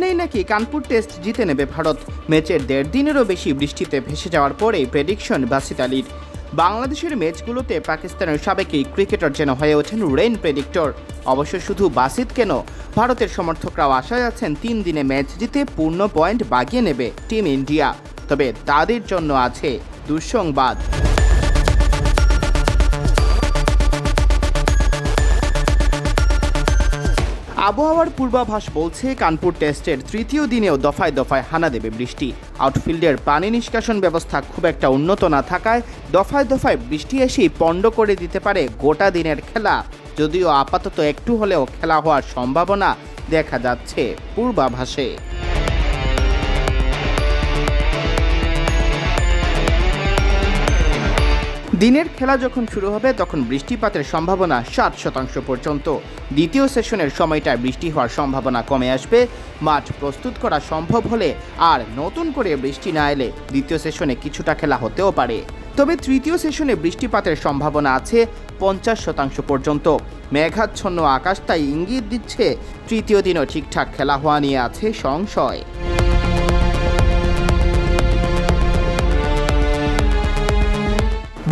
দিনেই নাকি কানপুর টেস্ট জিতে নেবে ভারত। ম্যাচের দেড় দিনেরও বেশি বৃষ্টিতে ভেসে যাওয়ার পরেই প্রেডিকশন বাসিত আলীর। বাংলাদেশের ম্যাচগুলোতে পাকিস্তানের সাবেক এই ক্রিকেটার যেন হয়ে ওঠেন রেইন প্রেডিক্টর অবশ্য শুধু বাসিত কেন, ভারতের সমর্থকরাও আশায় আছেন তিন দিনে ম্যাচ জিতে পূর্ণ পয়েন্ট বাগিয়ে নেবে টিম ইন্ডিয়া তবে তাদের জন্য আছে দুঃসংবাদ। আবহাওয়ার পূর্বাভাস বলছে, কানপুর টেস্টের তৃতীয় দিনেও দফায় দফায় হানা দেবে বৃষ্টি। আউটফিল্ডের পানি নিষ্কাশন ব্যবস্থা খুব একটা উন্নত না থাকায় দফায় দফায় বৃষ্টি এসেই পণ্ড করে দিতে পারে গোটা দিনের খেলা। যদিও আপাতত একটু হলেও খেলা হওয়ার সম্ভাবনা দেখা যাচ্ছে পূর্বাভাসে। দিনের খেলা যখন শুরু হবে, তখন বৃষ্টিপাতের সম্ভাবনা ষাট শতাংশ পর্যন্ত। দ্বিতীয় সেশনের সময়টায় বৃষ্টি হওয়ার সম্ভাবনা কমে আসবে। মাঠ প্রস্তুত করা সম্ভব হলে আর নতুন করে বৃষ্টি না এলে দ্বিতীয় সেশনে কিছুটা খেলা হতেও পারে। তবে তৃতীয় সেশনে বৃষ্টিপাতের সম্ভাবনা আছে পঞ্চাশ শতাংশ পর্যন্ত। মেঘাচ্ছন্ন আকাশ তাই ইঙ্গিত দিচ্ছে, তৃতীয় দিনও ঠিকঠাক খেলা হওয়া নিয়ে আছে সংশয়।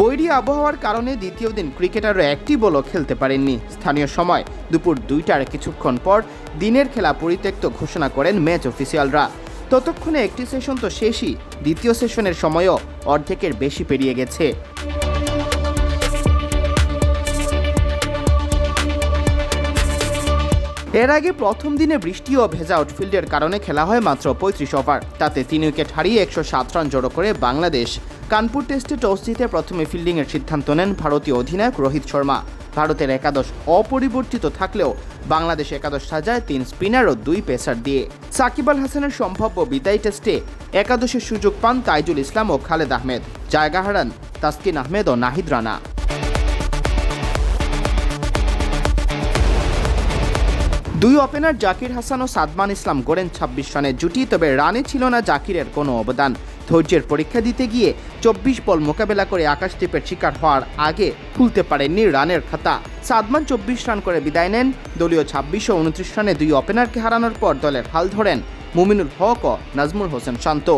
বৈরী আবহাওয়ার কারণে দ্বিতীয় দিন ক্রিকেটাররা একটি বলও খেলতে পারেননি। স্থানীয় সময় দুপুর দুইটার কিছুক্ষণ পর দিনের খেলা পরিত্যক্ত ঘোষণা করেন ম্যাচ অফিসিয়ালরা। ততক্ষণে একটি সেশন তো শেষই, দ্বিতীয় সেশনের সময়ও অর্ধেকের বেশি পেরিয়ে গেছে। এর আগে প্রথম দিনে বৃষ্টি ও ভেজা আউটফিল্ডের কারণে খেলা হয় মাত্র পঁয়ত্রিশ ওভার, তাতে তিন উইকেট হারিয়ে একশো সাত রান জড়ো করে বাংলাদেশ। কানপুর টেস্টে টস জিতে প্রথমে ফিল্ডিংয়ের সিদ্ধান্ত নেন ভারতীয় অধিনায়ক রোহিত শর্মা। ভারতের একাদশ অপরিবর্তিত থাকলেও বাংলাদেশ একাদশ সাজায় তিন স্পিনার ও দুই পেসার দিয়ে। সাকিব আল হাসানের সম্ভাব্য বিদায়ী টেস্টে একাদশের সুযোগ পান তাইজুল ইসলাম ও খালেদ আহমেদ। জায়গা হারান তাসকিন আহমেদ ও নাহিদ রানা। দুই ওপেনার জাকির হাসান ও সাদমান ইসলাম গড়েন ছাব্বিশ রানের জুটি, তবে রানে ছিল না জাকিরের কোনো অবদান। ধৈর্যের পরীক্ষা দিতে গিয়ে চব্বিশ বল মোকাবেলা করে আকাশদ্বীপের শিকার হওয়ার আগে খুলতে পারেননি রানের খাতা। সাদমান চব্বিশ রান করে বিদায় নেন। দলীয় ছাব্বিশ ও উনত্রিশ রানে দুই ওপেনারকে হারানোর পর দলের হাল ধরেন মুমিনুল হক ও নাজমুল হোসেন শান্ত।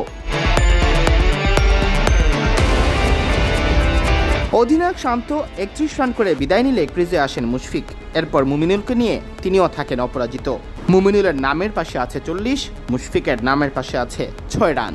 অধিনায়ক শান্ত একত্রিশ রান করে বিদায় নিলে ক্রিজে আসেন মুশফিক। এরপর মুমিনুলকে নিয়ে তিনিও থাকেন অপরাজিত। মুমিনুলের নামের পাশে আছে চল্লিশ, মুশফিকের নামের পাশে আছে ছয় রান।